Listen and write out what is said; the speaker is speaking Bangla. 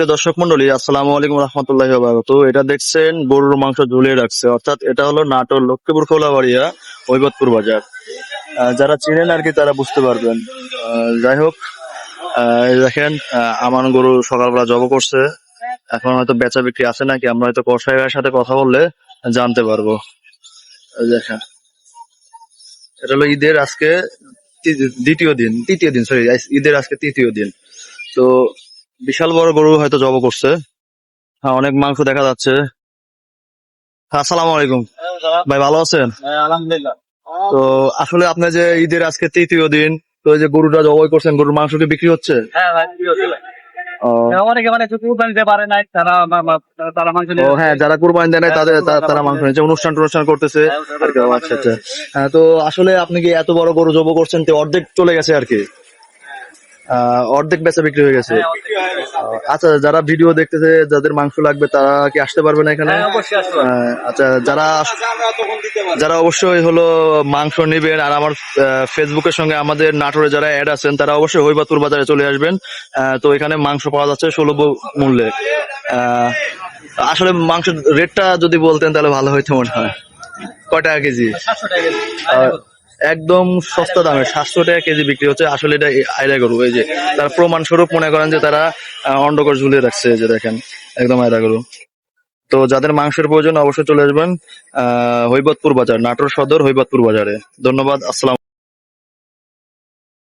সুপ্রিয় দর্শক মন্ডলী, আসসালামু আলাইকুম রহমতুল্লাহ বারকাত এটা দেখছেন, গরুর মাংস ঝুলিয়ে রাখছে। অর্থাৎ এটা হলো নাটোর লক্ষ্মীপুর খোলাবাড়িয়া ঐবতপুর বাজার। যারা চিনেন আর কি, তারা বুঝতে পারবেন। যাই হোক দেখেন আমার গরু সকালবেলা জব করছে। এখন হয়তো বেচা বিক্রি আছে নাকি, আমরা হয়তো কষাই ভাইয়ের সাথে কথা বললে জানতে পারব। দেখেন, এটা হলো ঈদের আজকে দ্বিতীয় দিন, তৃতীয় দিন সরি ঈদের আজকে তৃতীয় দিন। তো বিশাল বড় গরু হয়তো জব করছে। হ্যাঁ অনেক মাংস দেখা যাচ্ছে। হ্যাঁ আসসালামু আলাইকুম। ভাই ভালো আছেন? আলহামদুলিল্লাহ। তো আসলে আপনি যে ঈদের আজকে তৃতীয় দিন তো যে গরুটা জবাই করছেন গরুর মাংস কি বিক্রি হচ্ছে? হ্যাঁ ভাই কি হচ্ছে অনেকে মানে কুরবানি দিতে পারে নাই তারা তারা মাংস ও হ্যাঁ যারা কুরবানি দেয় নাই তাদের হ্যাঁ, তারা মাংস নিচ্ছে অনুষ্ঠান টনুষ্ঠান করতেছে। আচ্ছা আচ্ছা। হ্যাঁ তো আসলে আপনি কি এত বড় গরু জব করছেন তো অর্ধেক চলে গেছে আর কি? অর্ধেক বেচা বিক্রি হয়ে গেছে। আচ্ছা যারা ভিডিও দেখতেছে যাদের মাংস লাগবে তারা কি আসতে পারবে না এখানে? হ্যাঁ, আচ্ছা যারা যারা অবশ্যই হলো মাংস নেবেন আর আমার ফেসবুকের সঙ্গে আমাদের নাটোরে যারা অ্যাড আছেন তারা অবশ্যই হইবাতুর বাজারে চলে আসবেন। তো এখানে মাংস পাওয়া যাচ্ছে সুলভ মূল্যে। আসলে মাংস রেটটা যদি বলতেন তাহলে ভালো হইতো মনে হয়। কয় টাকা কেজি? একদম সস্তা দামে, সাতশো টাকা কেজি বিক্রি হচ্ছে। আসলে এটা আয়রা গরু, এই যে তার প্রমাণ স্বরূপ মনে করেন যে তারা অন্ডকর ঝুলিয়ে রাখছে যে দেখেন, একদম আয়রা গরু। তো যাদের মাংসের প্রয়োজন অবশ্যই চলে আসবেন, আহ, হৈবতপুর বাজার, নাটোর সদর হৈবতপুর বাজারে। ধন্যবাদ, আসসালাম